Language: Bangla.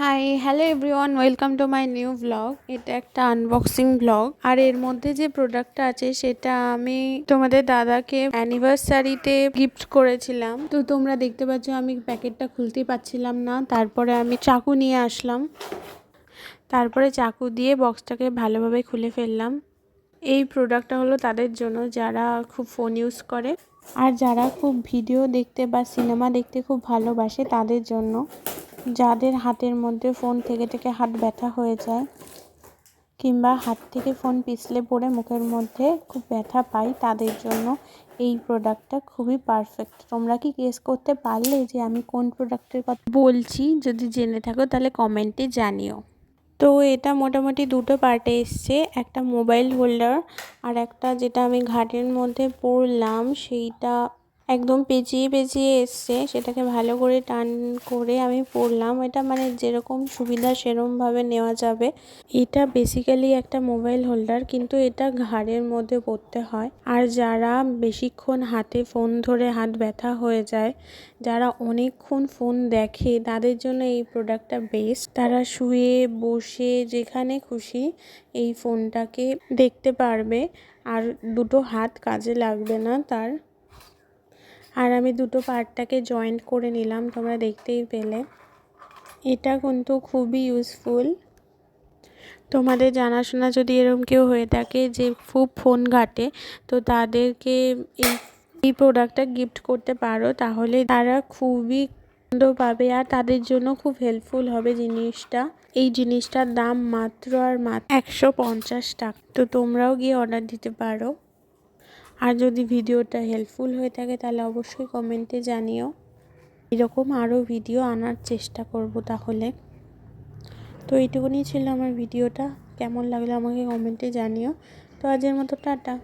Hi hello everyone welcome to my new blog এটা একটা আনবক্সিং ব্লগ আর এর মধ্যে যে প্রোডাক্টটা আছে, সেটা আমি তোমাদের দাদাকে অ্যানিভার্সারিতে গিফট করেছিলাম। তো তোমরা দেখতে পাচ্ছ, আমি প্যাকেটটা খুলতে পারছিলাম না। তারপরে আমি চাকু নিয়ে আসলাম। তারপরে চাকু দিয়ে বক্সটাকে ভালোভাবে খুলে ফেললাম। এই প্রোডাক্টটা হলো তাদের জন্য, যারা খুব ফোন ইউজ করে। আর যারা খুব ভিডিও দেখতে বা সিনেমা দেখতে খুব ভালোবাসে, তাদের জন্য। যাদের হাতের মধ্যে ফোন থেকে থেকে হাত ব্যথা হয়ে যায় কিংবা হাত থেকে ফোন পিছলে পড়ে মুখের মধ্যে খুব ব্যথা পাই, তাদের জন্য এই প্রোডাক্টটা খুবই পারফেক্ট তোমরা কি গেস করতে পারলে যে আমি কোন প্রোডাক্টের কথা বলছি? যদি জেনে থাকো তাহলে কমেন্টে জানিও। তো এটা মোটামুটি দুটো পার্টে এসছে, একটা মোবাইল হোল্ডার আর একটা যেটা আমি ঘাটের মধ্যে পড়লাম, সেইটা একদম পেঁচিয়ে পেঁচিয়ে এসছে। সেটাকে ভালো করে টান করে আমি পরলাম। এটা মানে যেরকম সুবিধা, সেরমভাবে নেওয়া যাবে। এটা বেসিক্যালি একটা মোবাইল হোল্ডার কিন্তু এটা ঘাড়ের মধ্যে পরতে হয়। আর যারা বেশিক্ষণ হাতে ফোন ধরে হাত ব্যথা হয়ে যায়, যারা অনেকক্ষণ ফোন দেখে, তাদের জন্য এই প্রোডাক্টটা বেস্ট তারা শুয়ে, বসে, যেখানে খুশি এই ফোনটাকে দেখতে পারবে। আর দুটো হাত কাজে লাগবে না তার। আর আমি দুটো পার্টটাকে জয়েন্ট করে নিলাম, তোমরা দেখতেই পেলে। এটা কিন্তু খুবই ইউজফুল তোমাদের জানাশোনা যদি এরকম কেউ হয়ে থাকে যে খুব ফোন ঘাটে, তো তাদেরকে এই এই প্রোডাক্টটা গিফট করতে পারো, তাহলে তারা খুবই আনন্দ পাবে আর তাদের জন্য খুব হেল্পফুল হবে জিনিসটা। এই জিনিসটার দাম মাত্র আর মাত্র একশো পঞ্চাশ টাকা। তো তোমরাও গিয়ে অর্ডার দিতে পারো। আর যদি ভিডিওটা হেল্পফুল হয়ে থাকে, তাহলে অবশ্যই কমেন্টে জানিও। এরকম আরও ভিডিও আনার চেষ্টা করব তাহলে। তো এইটুকুনি ছিল আমার ভিডিওটা কেমন লাগল আমাকে কমেন্টে জানিও। তো আজের মতো টাটা।